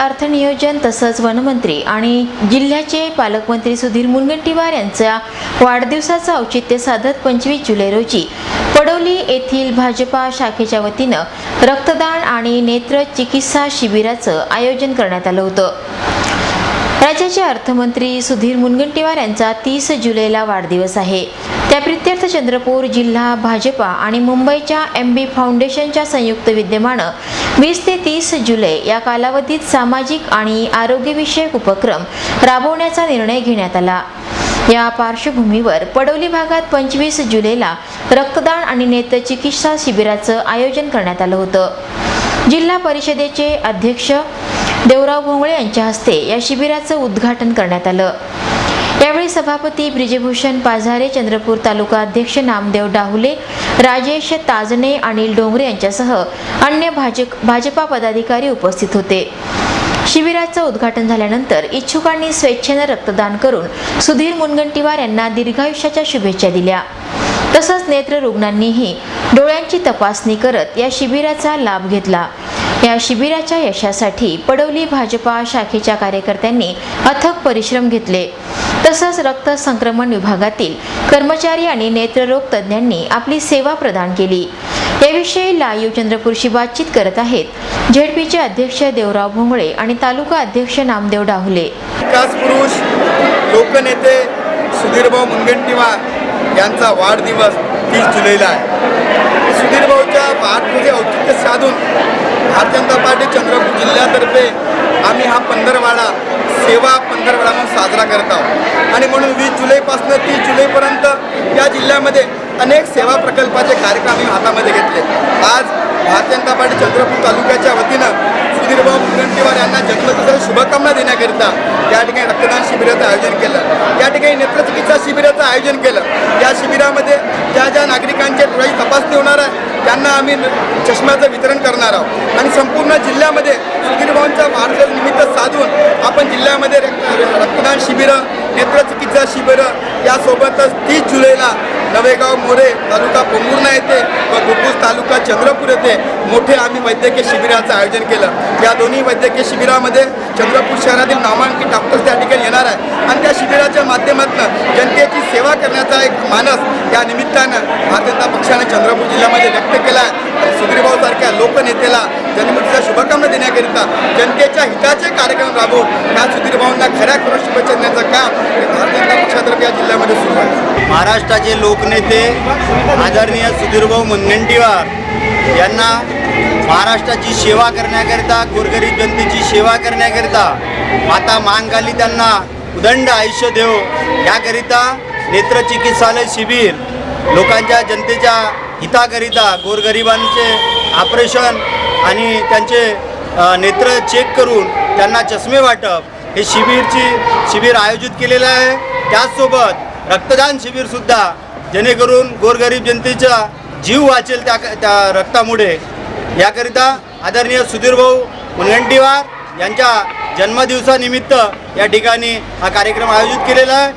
अर्थनियोजन तसंच वनमंत्री आणि जिल्ह्याचे पालकमंत्री सुधीर मुनगंटीवार यांच्या वाढदिवसाचं औचित्य साधत पंचवीस जुलै रोजी पडोली येथील भाजपा शाखेच्या वतीनं रक्तदान आणि नेत्र चिकित्सा शिबिराचं आयोजन करण्यात आलं होतं. राज्याचे अर्थमंत्री सुधीर मुनगंटीवार यांचा तीस जुलैला वाढदिवस आहे. त्याप्रित्यर्थ चंद्रपूर जिल्हा भाजपा आणि मुंबईच्या एम बी फाउंडेशनच्या संयुक्त विद्यमानं वीस ते तीस जुलै या कालावधीत सामाजिक आणि आरोग्यविषयक उपक्रम राबवण्याचा निर्णय घेण्यात आला. या पार्श्वभूमीवर पडोली भागात पंचवीस जुलैला रक्तदान आणि नेत्रचिकित्सा शिबिराचं आयोजन करण्यात आलं होतं. जिल्हा परिषदेचे अध्यक्ष देवराव भोंगळे यांच्या हस्ते या शिबिराचं उद्घाटन करण्यात आलं. यावेळी सभापती ब्रिजभूषण पाझारे चंद्रपूर तालुका अध्यक्ष नामदेव डाहुले राजेश ताजणे अनिल डोंगरे यांच्यासह अन्य भाजप भाजपा पदाधिकारी उपस्थित होते. शिबिराचं उद्घाटन झाल्यानंतर इच्छुकांनी स्वेच्छेनं रक्तदान करून सुधीर मुनगंटीवार यांना दीर्घायुष्याच्या शुभेच्छा दिल्या. तसंच नेत्र रुग्णांनीही डोळ्यांची तपासणी करत या शिबिराचा लाभ घेतला. या शिबिराच्या यशासाठी पडवली भाजपा शाखेच्या कार्यकर्त्यांनी अथक परिश्रम घेतले. तसंच रक्त संक्रमण विभागातील कर्मचारी आणि नेत्ररोग तज्ज्ञांनी आपली सेवा प्रदान केली. याविषयी लाईव्ह चंद्रपूरशी बातचीत करत आहेत झेडपीचे अध्यक्ष देवराव भोंगळे आणि तालुका अध्यक्ष नामदेव डाहुले. विकास पुरुष लोकनेते सुधीरभाऊ मुनगंटीवार यांचा वाढदिवस तीस जुलैला आहे. सुधीरभाऊच्या औचित्य साधून भारतीय जनता पार्टी चंद्रपूर जिल्ह्यातर्फे आम्ही हा पंधरवाडा सेवा पंधरवाडा म्हणून साजरा करत आहोत. आणि म्हणून वीस जुलैपासून तीस जुलैपर्यंत या जिल्ह्यामध्ये अनेक सेवा प्रकल्पाचे कार्यक्रम आम्ही हातामध्ये घेतले. आज भारतीय जनता पार्टी चंद्रपूर तालुक्याच्या वतीनं सुधीरभाऊ मुनगंटीवार यांना जन्मदिवसाच्या शुभकामना देण्याकरिता या ठिकाणी रक्तदान शिबिराचं आयोजन केलं. या ठिकाणी नेत्रचिकित्सा शिबिराचं आयोजन केलं. या शिबिरामध्ये ज्या ज्या नागरिकांच्या डोळ्याची तपासणी होणार आहे. त्यांना आम्ही चष्म्याचं वितरण करणार आहोत. आणि संपूर्ण जिल्ह्यामध्ये सुधीरभाऊंच्या वाढदिवस निमित्त आपण जिल्ह्यामध्ये रक्त- रक्तदान शिबिरं नेत्रचिकित्सा शिबिरं यासोबतच तीस जुलैला नवेगाव मोरे तालुका पोंगुर्णा येथे व घुग्गुस तालुका चंद्रपूर येथे मोठे आम्ही वैद्यकीय शिबिराचं आयोजन केलं. या दोन्ही वैद्यकीय शिबिरामध्ये चंद्रपूर शहरातील नामांकित डॉक्टर्स त्या ठिकाणी येणार आहे आणि त्या शिबिराच्या माध्यमातून जनतेची सेवा करण्याचा एक मानस या निमित्तानं भारतीय जनता पक्षाने चंद्रपूर जिल्ह्यामध्ये व्यक्त केला आहे. लोकनेतेला जन्मदिवसाच्या शुभकामना देण्याकरिता जनतेच्या हिताचे कार्यक्रम राबवून या सुधीरभाऊंना खऱ्या खरं शुभेच्छा देण्याचं काम भारतीय जनता पक्षातर्फे या जिल्ह्यामध्ये सुरू आहे. महाराष्ट्राचे लोकनेते आदरणीय सुधीरभाऊ मुनगंटीवार यांना महाराष्ट्राची सेवा करण्याकरिता गोरगरीब जनतेची सेवा करण्याकरिता माता महाकाली त्यांना उदंड आयुष्य देव. याकरिता नेत्रचिकित्सालय शिबिर लोकांच्या जनतेच्या हिताकरिता गोरगरिबांचे ऑपरेशन आणि त्यांचे नेत्र चेक करून त्यांना चष्मे वाटप हे शिबिरची शिबिर आयोजित केलेलं आहे. त्याचसोबत रक्तदान शिबिरसुद्धा जेणेकरून गोरगरीब जनतेचा जीव वाचेल त्या त्या रक्तामुळे. याकरिता आदरणीय सुधीरभाऊ मुनगंटीवार यांच्या जन्मदिवसानिमित्त या ठिकाणी हा कार्यक्रम आयोजित केलेला आहे.